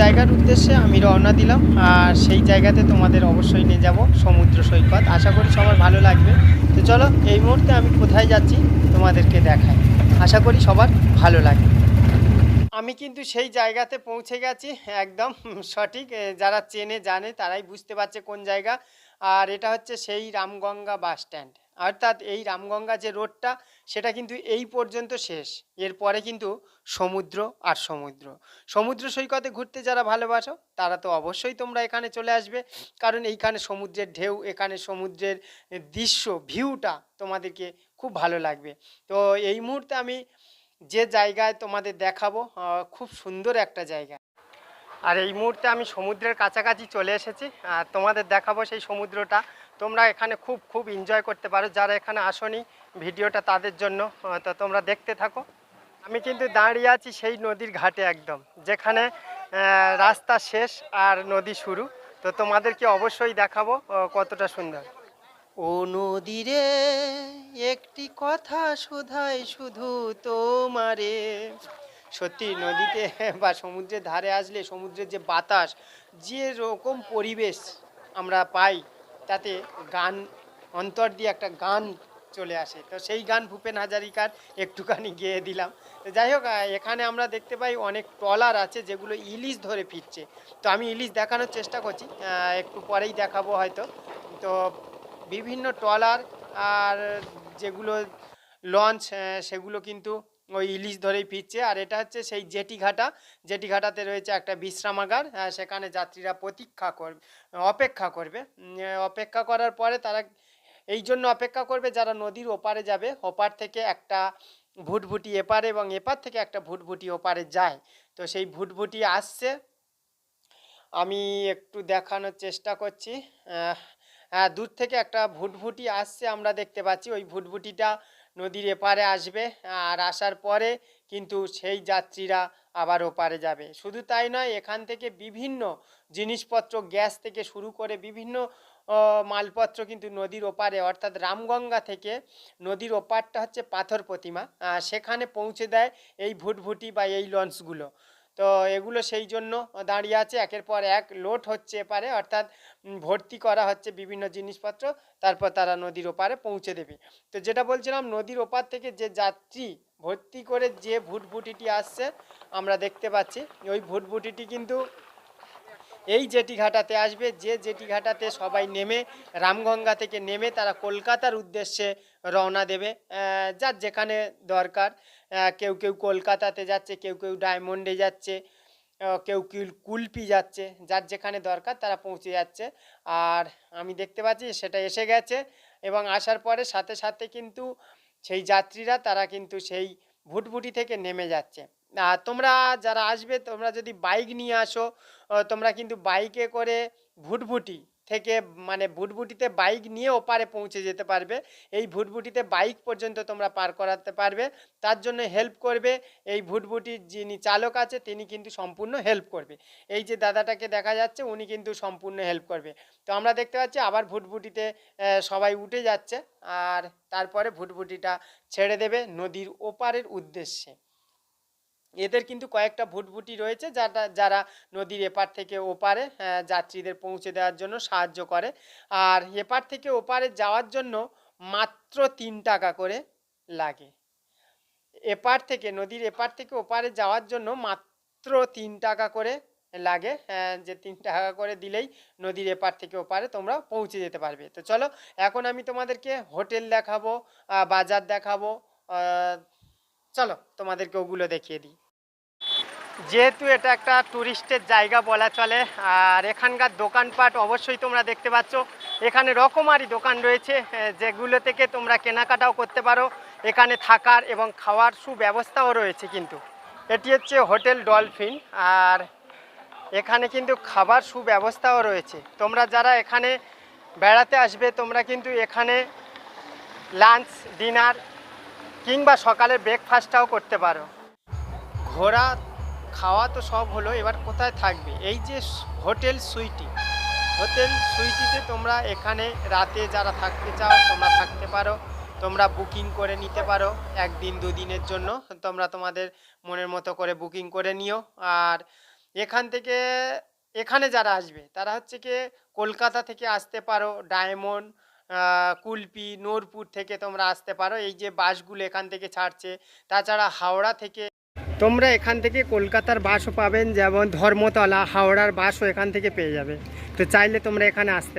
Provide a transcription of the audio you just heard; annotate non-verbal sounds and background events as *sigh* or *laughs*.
জায়গার উদ্দেশ্যে আমি রওনা দিলাম, আর সেই জায়গাতে তোমাদের অবশ্যই নিয়ে যাব সমুদ্র সৈকত। আশা করি সবার ভালো লাগবে। তো চলো, এই মুহূর্তে আমি কোথায় যাচ্ছি তোমাদেরকে দেখাই। আশা করি সবার ভালো লাগবে। আমি কিন্তু সেই জায়গাতে পৌঁছে গেছি, একদম সঠিক যারা চেনে জানে তারাই বুঝতে পারছে কোন জায়গা। আর এটা হচ্ছে সেই রামগঙ্গা বাস স্ট্যান্ড। অর্থাৎ এই রামগঙ্গা যে রোডটা, সেটা কিন্তু এই পর্যন্ত শেষ। এরপরে কিন্তু সমুদ্র আর সমুদ্র। সমুদ্র সৈকতে ঘুরতে যারা ভালোবাসো, তারা তো অবশ্যই তোমরা এখানে চলে আসবে। কারণ এইখানে সমুদ্রের ঢেউ, এখানে সমুদ্রের দৃশ্য ভিউটা তোমাদেরকে খুব ভালো লাগবে। তো এই মুহূর্তে আমি যে জায়গায় তোমাদের দেখাবো খুব সুন্দর একটা জায়গা। আর এই মুহূর্তে আমি সমুদ্রের কাছাকাছি চলে এসেছি, আর তোমাদের দেখাবো সেই সমুদ্রটা। তোমরা এখানে খুব খুব এনজয় করতে পারো, যারা এখানে আসনি ভিডিওটা তাদের জন্য তো তোমরা দেখতে থাকো। আমি কিন্তু দাঁড়িয়ে আছি সেই নদীর ঘাটে একদম, যেখানে রাস্তা শেষ আর নদী শুরু। তো তোমাদেরকে অবশ্যই দেখাবো কতটা সুন্দর। ও নদীরে একটি কথা শোধাই শুধু তোমারে। সত্যি নদীতে *laughs* বা সমুদ্রের ধারে আসলে সমুদ্রের যে বাতাস, যে রকম পরিবেশ আমরা পাই, তাতে গান, অন্তর দিয়ে একটা গান চলে আসে। তো সেই গান ভূপেন হাজারিকার একটুখানি গেয়ে দিলাম। তো যাই হোক এখানে আমরা দেখতে পাই অনেক ট্রলার আছে যেগুলো ইলিশ ধরে ফিরছে। তো আমি ইলিশ দেখানোর চেষ্টা করছি একটু পরেই দেখাবো হয়তো। তো বিভিন্ন ট্রলার আর যেগুলো লঞ্চ সেগুলো কিন্তু ওই ইলিশ ধরেই ফিরছে। আর এটা হচ্ছে সেই জেটি ঘাটা। জেটি ঘাটাতে রয়েছে একটা বিশ্রামাগার আহ, সেখানে যাত্রীরা প্রতীক্ষা করবে অপেক্ষা করবে। অপেক্ষা করার পরে তারা এই জন্য অপেক্ষা করবে যারা নদীর ওপারে যাবে। ওপার থেকে একটা ভুটভুটি এপারে এবং এপার থেকে একটা ভুটভুটি ওপারে যায়। তো সেই ভুটভুটি আসছে। আমি একটু দেখানোর চেষ্টা করছি। হ্যাঁ দূর থেকে একটা ভুটভুটি আসছে। আমরা দেখতে পাচ্ছি ওই ভুটভুটিটা নদীর এপারে আসবে আর আসার পরে কিন্তু সেই যাত্রীরা আবার ওপারে যাবে। শুধু তাই নয়, এখান থেকে বিভিন্ন জিনিসপত্র, গ্যাস থেকে শুরু করে বিভিন্ন মালপত্র কিন্তু নদীর ওপারে, অর্থাৎ রামগঙ্গা থেকে নদীর ওপারটা হচ্ছে পাথর প্রতিমা। সেখানে পৌঁছে দেয় এই ভুটভুটি বা এই লঞ্চগুলো। তো এগুলো সেই জন্য দাঁড়িয়ে আছে। একের পর এক লোড হচ্ছে এপারে, অর্থাৎ ভর্তি করা হচ্ছে বিভিন্ন জিনিসপত্র, তারপর তারা নদীর ওপারে পৌঁছে দেবে। তো যেটা বলছিলাম, নদীর ওপার থেকে যে যাত্রী ভর্তি করে যে ভুটভুটিটি আসছে, আমরা দেখতে পাচ্ছি। ওই ভুটভুটিটি কিন্তু এই জেটি ঘাটাতে আসবে। যে জেটি ঘাটাতে সবাই নেমে, রামগঙ্গা থেকে নেমে তারা কলকাতার উদ্দেশ্যে রওনা দেবে যার যেখানে দরকার। কেউ কেউ কলকাতাতে যাচ্ছে, কেউ কেউ ডায়মন্ডে যাচ্ছে কেউ কেউ কুলপি যাচ্ছে, যার যেখানে দরকার তারা পৌঁছে যাচ্ছে। আর আমি দেখতে পাচ্ছি সেটা এসে গেছে এবং আসার পরে সাথে সাথে কিন্তু সেই যাত্রীরা তারা কিন্তু সেই ভুটভুটি থেকে নেমে যাচ্ছে। আর তোমরা যারা আসবে, তোমরা যদি বাইক নিয়ে আসো তোমরা কিন্তু বাইকে করে ভুটভুটি থেকে মানে ভুটভুটিতে বাইক নিয়ে ওপারে পৌঁছে যেতে পারবে। এই ভুটভুটিতে বাইক পর্যন্ত তোমরা পার করাতে পারবে। তার জন্য হেল্প করবে এই ভুটভুটির যিনি চালক আছে, তিনি কিন্তু সম্পূর্ণ হেল্প করবে। এই যে দাদাটাকে দেখা যাচ্ছে, উনি কিন্তু সম্পূর্ণ হেল্প করবে। তো আমরা দেখতে পাচ্ছি, আবার ভুটভুটিতে সবাই উঠে যাচ্ছে। আর তারপরে ভুটভুটিটা ছেড়ে দেবে নদীর ওপারের উদ্দেশ্যে। এদের কিন্তু কয়েকটা ভুটভুটি রয়েছে যারা যারা নদীর এপার থেকে ওপারে আহ, যাত্রীদের পৌঁছে দেওয়ার জন্য সাহায্য করে। আর এপার থেকে ওপারে যাওয়ার জন্য মাত্র তিন টাকা করে লাগে। এপার থেকে নদীর এপার থেকে ওপারে যাওয়ার জন্য মাত্র তিন টাকা করে লাগে আহ, যে তিন টাকা করে দিলেই নদীর এপার থেকে ওপারে তোমরা পৌঁছে যেতে পারবে। তো চলো এখন আমি তোমাদেরকে হোটেল দেখাবো বাজার দেখাবো চলো তোমাদেরকে ওগুলো দেখিয়ে দিই। যেহেতু এটা একটা ট্যুরিস্টের জায়গা বলা চলে, আর এখানকার দোকানপাট অবশ্যই তোমরা দেখতে পাচ্ছ। এখানে রকমারি দোকান রয়েছে যেগুলো থেকে তোমরা কেনাকাটাও করতে পারো। এখানে থাকার এবং খাওয়ার সুব্যবস্থাও রয়েছে কিন্তু। এটি হচ্ছে হোটেল ডলফিন, আর এখানে কিন্তু খাবার সুব্যবস্থাও রয়েছে। তোমরা যারা এখানে বেড়াতে আসবে, তোমরা কিন্তু এখানে লাঞ্চ, ডিনার কিংবা সকালের ব্রেকফাস্টটাও করতে পারো। ঘোরা খাওয়া তো সব হলো, এবার কোথায় থাকবে? এই যে হোটেল সুইটি, হোটেল সুইটিতে তোমরা এখানে রাতে যারা থাকতে চাও, তোমরা থাকতে পারো। তোমরা বুকিং করে নিতে পারো, একদিন দুদিনের জন্য। তোমরা তোমাদের মনের মতো করে বুকিং করে নিও। আর এখান থেকে, এখানে যারা আসবে, তারা হচ্ছে কি কলকাতা থেকে আসতে পারো, ডায়মন্ড কুলপি, নোরপুর থেকে তোমরা আসতে পারো। এই যে বাসগুলো এখান থেকে ছাড়ছে, তাছাড়া হাওড়া থেকে তোমরা এখান থেকে কলকাতার বাসও পাবেন, যেমন ধর্মতলা, হাওড়ার বাসও এখান থেকে পেয়ে যাবে। তো চাইলে তোমরা এখানে আসতে